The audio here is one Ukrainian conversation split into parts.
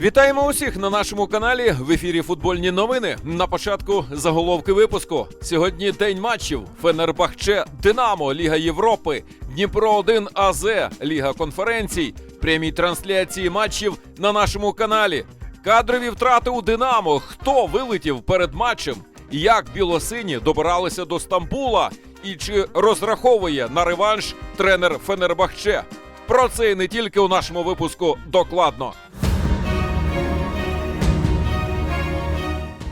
Вітаємо усіх на нашому каналі в ефірі Футбольні новини. На початку заголовки випуску. Сьогодні день матчів. Фенербахче Динамо, Ліга Європи, Дніпро 1 АЗ, Ліга конференцій, прямі трансляції матчів на нашому каналі. Кадрові втрати у Динамо. Хто вилетів перед матчем? Як білосині добиралися до Стамбула? І чи розраховує на реванш тренер Фенербахче? Про це і не тільки у нашому випуску докладно.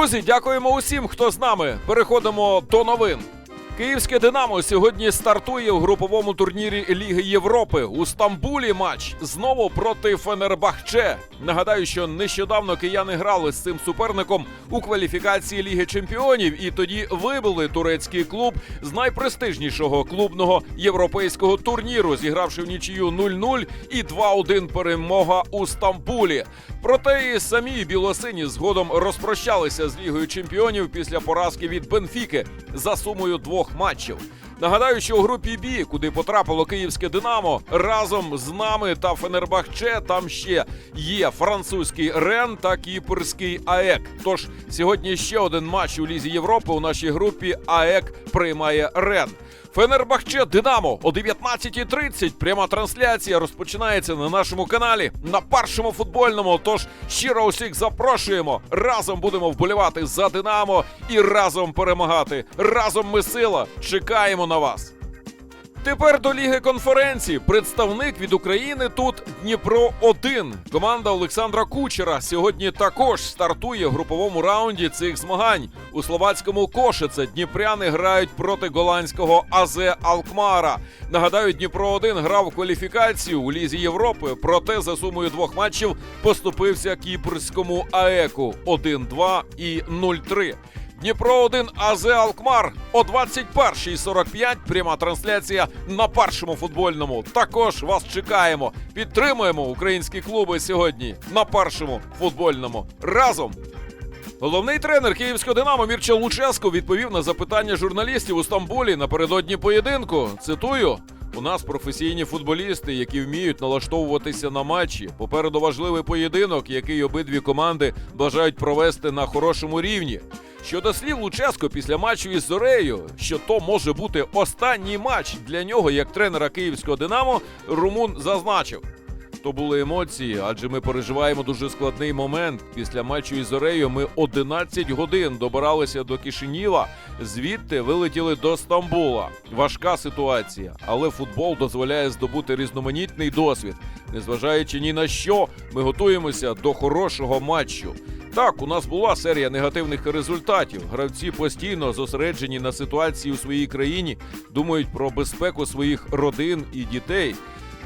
Друзі, дякуємо усім, хто з нами. Переходимо до новин. Київське Динамо сьогодні стартує у груповому турнірі Ліги Європи у Стамбулі. Матч знову проти Фенербахче. Нагадаю, що нещодавно кияни грали з цим суперником у кваліфікації Ліги Чемпіонів, і тоді вибили турецький клуб з найпрестижнішого клубного європейського турніру, зігравши в нічию 0-0 і 2-1 перемога у Стамбулі. Проте і самі білосині згодом розпрощалися з Лігою Чемпіонів після поразки від Бенфіки за сумою двох матчів. Нагадаю, що у групі Бі, куди потрапило київське Динамо, разом з нами та Фенербахче там ще є французький Рен та кіпрський АЕК. Тож сьогодні ще один матч у Лізі Європи у нашій групі АЕК приймає Рен. Фенербахче Динамо о 19.30. Пряма трансляція розпочинається на нашому каналі на першому футбольному. Тож щиро усіх запрошуємо. Разом будемо вболівати за Динамо і разом перемагати. Разом ми сила. Чекаємо на вас. Тепер до Ліги конференції. Представник від України тут Дніпро 1 Команда Олександра Кучера сьогодні також стартує в груповому раунді цих змагань. У словацькому Кошице дніпряни грають проти голландського АЗ Алкмара. Нагадаю, Дніпро 1 грав кваліфікацію у Лізі Європи, проте за сумою двох матчів поступився кіпрському АЕКу 1-2 і 0-3. Дніпро 1 АЗ Алкмар о 21.45. Пряма трансляція на першому футбольному. Також вас чекаємо. Підтримуємо українські клуби сьогодні на першому футбольному. Разом. Головний тренер київського Динамо Мірча Луческо відповів на запитання журналістів у Стамбулі напередодні поєдинку. Цитую. У нас професійні футболісти, які вміють налаштовуватися на матчі. Попереду важливий поєдинок, який обидві команди бажають провести на хорошому рівні. Щодо слів Луческо після матчу із Зорею, що то може бути останній матч для нього як тренера київського Динамо, Румун зазначив. То були емоції, адже ми переживаємо дуже складний момент. Після матчу із Зорею ми 11 годин добиралися до Кишиніва, звідти вилетіли до Стамбула. Важка ситуація, але футбол дозволяє здобути різноманітний досвід. Незважаючи ні на що, ми готуємося до хорошого матчу. Так, у нас була серія негативних результатів. Гравці постійно зосереджені на ситуації у своїй країні, думають про безпеку своїх родин і дітей.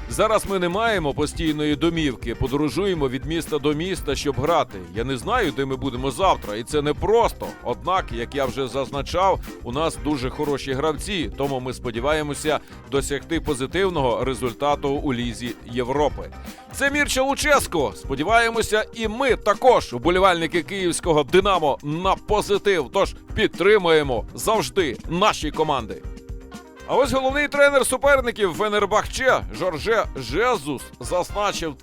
Зараз ми не маємо постійної домівки, подорожуємо від міста до міста, щоб грати. Я не знаю, де ми будемо завтра, і це не просто. Однак, як я вже зазначав, у нас дуже хороші гравці, тому ми сподіваємося досягти позитивного результату у лізі Європи. Це Мірча Луческо. Сподіваємося, і ми також, уболівальники київського Динамо, на позитив. Тож підтримуємо завжди наші команди. А ось головний тренер суперників Фенербахче Жорже Жезус зазначив.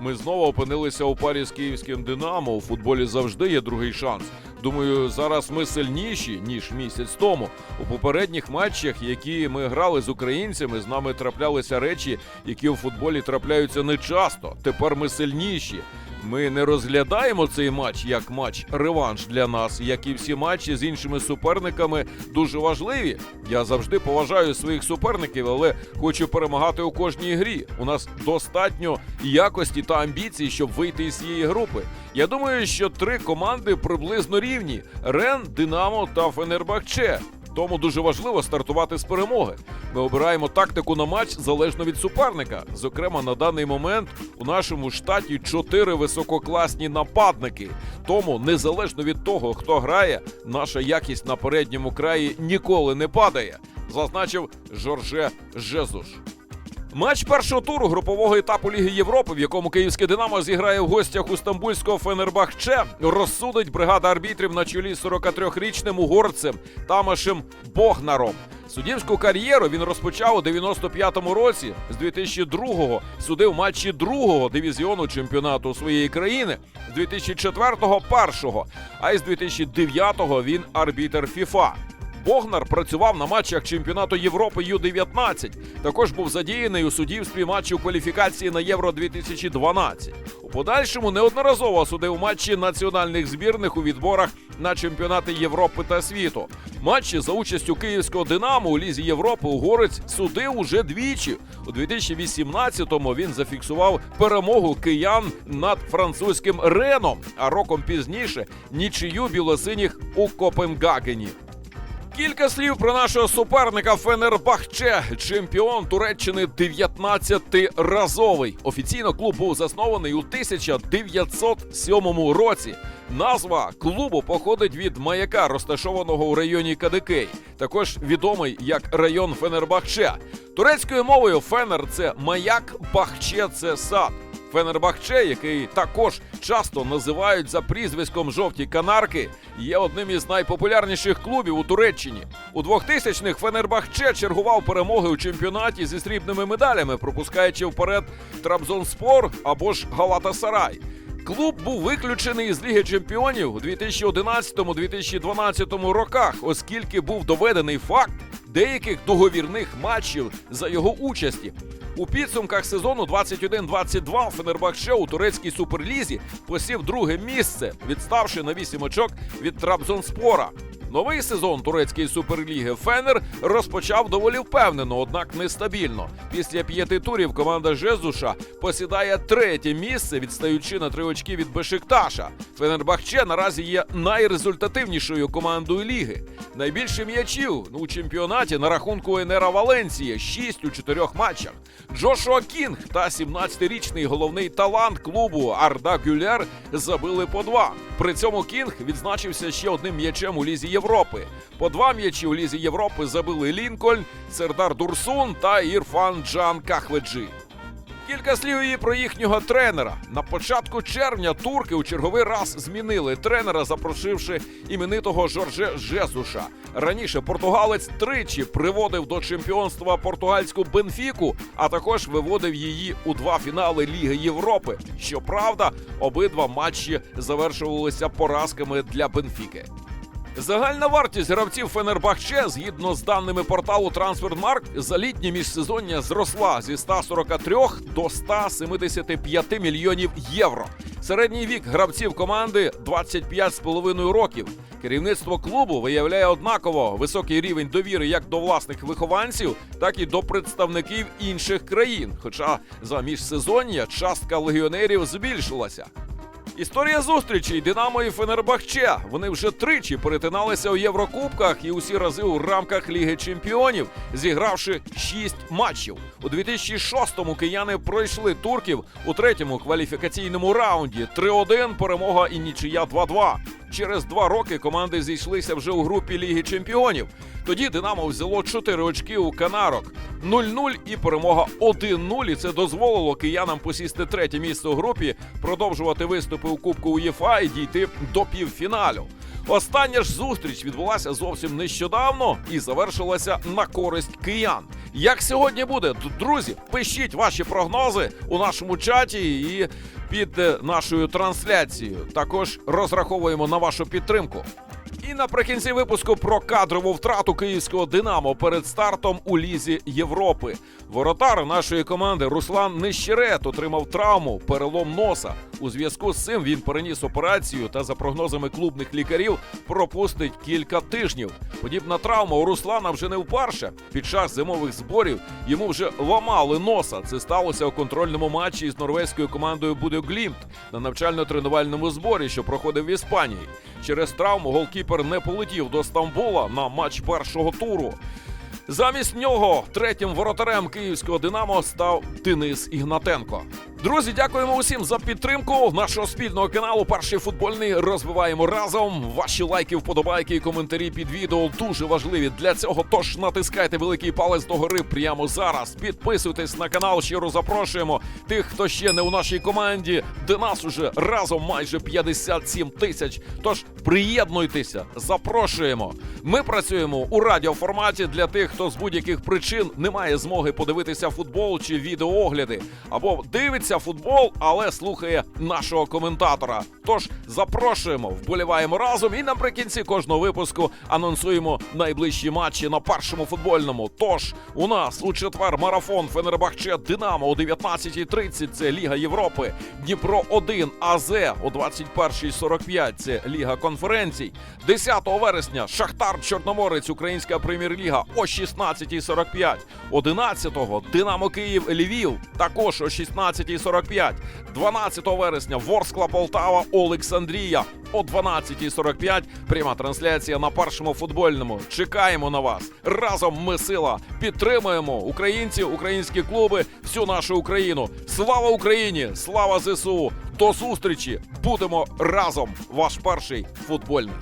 Ми знову опинилися у парі з київським Динамо. У футболі завжди є другий шанс. Думаю, зараз ми сильніші ніж місяць тому. У попередніх матчах, які ми грали з українцями, з нами траплялися речі, які у футболі трапляються нечасто. Тепер ми сильніші. Ми не розглядаємо цей матч як матч реванш для нас, як і всі матчі з іншими суперниками дуже важливі. Я завжди поважаю своїх суперників, але хочу перемагати у кожній грі. У нас достатньо якості та амбіцій, щоб вийти із цієї групи. Я думаю, що три команди приблизно рівні: Рен, Динамо та Фенербахче. Тому дуже важливо стартувати з перемоги. Ми обираємо тактику на матч залежно від суперника. Зокрема, на даний момент у нашому штаті чотири висококласні нападники. Тому, незалежно від того, хто грає, наша якість на передньому краї ніколи не падає, зазначив Жорже Жезуш. Матч першого туру групового етапу Ліги Європи, в якому київське Динамо зіграє в гостях у стамбульського Фенербахче, розсудить бригада арбітрів на чолі з 43-річним угорцем Тамашем Богнаром. Суддівську кар'єру він розпочав у 95-му році. З 2002-го судив матчі другого дивізіону чемпіонату своєї країни, з 2004-го першого, а із 2009-го він арбітер ФІФА. Богнар працював на матчах чемпіонату Європи Ю-19. Також був задіяний у суддівстві матчів кваліфікації на Євро 2012. У подальшому неодноразово судив матчі національних збірних у відборах на чемпіонати Європи та світу. Матчі за участю київського Динамо у Лізі Європи угорець судив уже двічі. У 2018-му він зафіксував перемогу киян над французьким Реном, а роком пізніше нічию білосиніх у Копенгагені. Кілька слів про нашого суперника Фенербахче, чемпіон Туреччини 19-разовий. Офіційно клуб був заснований у 1907 році. Назва клубу походить від маяка, розташованого у районі Кадикей, також відомий як район Фенербахче. Турецькою мовою Фенер це маяк, Бахче це сад. Фенербахче, який також часто називають за прізвиськом жовті канарки, є одним із найпопулярніших клубів у Туреччині. У 2000-х Фенербахче чергував перемоги у чемпіонаті зі срібними медалями, пропускаючи вперед Трабзонспор або ж Галатасарай. Клуб був виключений із Ліги Чемпіонів у 2011-2012 роках, оскільки був доведений факт деяких договірних матчів за його участі. У підсумках сезону 21-22 Фенербахче у турецькій суперлізі посів друге місце, відставши на 8 очок від Трабзонспора. Новий сезон турецької суперліги Фенер розпочав доволі впевнено, однак нестабільно. Після п'яти турів команда Жезуша посідає третє місце, відстаючи на три очки від Бешикташа. Фенербахче наразі є найрезультативнішою командою ліги. Найбільше м'ячів у чемпіонаті на рахунку Енера Валенції 6 у чотирьох матчах. Джошуа Кінг та 17-річний головний талант клубу Арда Гюлер забили по два. При цьому Кінг відзначився ще одним м'ячем у лізі Європи. По два м'ячі у лізі Європи забили Лінкольн, Сердар Дурсун та Ірфан Джан Кахведжі. Кілька слів і про їхнього тренера. На початку червня турки у черговий раз змінили тренера, запрошивши іменитого Жорже Жезуша. Раніше португалець тричі приводив до чемпіонства португальську Бенфіку, а також виводив її у два фінали Ліги Європи. Щоправда, обидва матчі завершувалися поразками для Бенфіки. Загальна вартість гравців Фенербахче, згідно з даними порталу Трансфермарк, за літнє міжсезоння зросла зі 143 до 175 мільйонів євро. Середній вік гравців команди 25,5 років. Керівництво клубу виявляє однаково високий рівень довіри як до власних вихованців, так і до представників інших країн. Хоча за міжсезоння частка легіонерів збільшилася. Історія зустрічей Динамо і Фенербахче. Вони вже тричі перетиналися у Єврокубках і усі рази у рамках Ліги Чемпіонів, зігравши шість матчів. У 2006-му кияни пройшли турків у третьому кваліфікаційному раунді. 3-1 перемога і нічия 2-2. Через два роки команди зійшлися вже у групі Ліги Чемпіонів. Тоді Динамо взяло 4 очки у Канарок. 0-0 і перемога 1-0. І це дозволило киянам посісти третє місце у групі, продовжувати виступи у Кубку УЄФА і дійти до півфіналю. Остання ж зустріч відбулася зовсім нещодавно і завершилася на користь киян. Як сьогодні буде, друзі? Пишіть ваші прогнози у нашому чаті і під е, нашою трансляцією. Також розраховуємо на вашу підтримку. І наприкінці випуску про кадрову втрату київського Динамо перед стартом у лізі Європи. Воротар нашої команди Руслан Нищерет отримав травму, перелом носа. У зв'язку з цим він переніс операцію та, за прогнозами клубних лікарів, пропустить кілька тижнів. Подібна травма у Руслана вже не вперше. Під час зимових зборів йому вже ламали носа. Це сталося у контрольному матчі із норвезькою командою Будеглімт на навчально-тренувальному зборі, що проходив в Іспанії. Через травму голкіпер не полетів до Стамбула на матч першого туру. Замість нього третім воротарем київського Динамо став Денис Ігнатенко. Друзі, дякуємо усім за підтримку нашого спільного каналу. Перший футбольний розвиваємо разом. Ваші лайки, вподобайки і коментарі під відео дуже важливі для цього. Тож натискайте великий палець догори прямо зараз. Підписуйтесь на канал. Щиро запрошуємо тих, хто ще не у нашій команді, де нас уже разом майже 57 тисяч. Тож приєднуйтеся, запрошуємо. Ми працюємо у радіоформаті для тих, хто з будь-яких причин не має змоги подивитися футбол чи відеоогляди, або дивиться футбол, але слухає нашого коментатора. Тож запрошуємо, вболіваємо разом і наприкінці кожного випуску анонсуємо найближчі матчі на першому футбольному. Тож у нас у четвер марафон Фенербахче Динамо о 19.30 – це Ліга Європи. Дніпро 1 АЗ о 21.45 – це Ліга конференцій. 10 вересня Шахтар Чорноморець, Українська прем'єр-ліга о 16.45. 11-го Динамо Київ Львів також о 16.45. 12 вересня Ворскла Полтава Олександрія о 12.45. Пряма трансляція на першому футбольному. Чекаємо на вас. Разом ми сила. Підтримуємо українців, українські клуби, всю нашу Україну. Слава Україні! Слава ЗСУ! До зустрічі! Будемо разом! Ваш перший футбольний.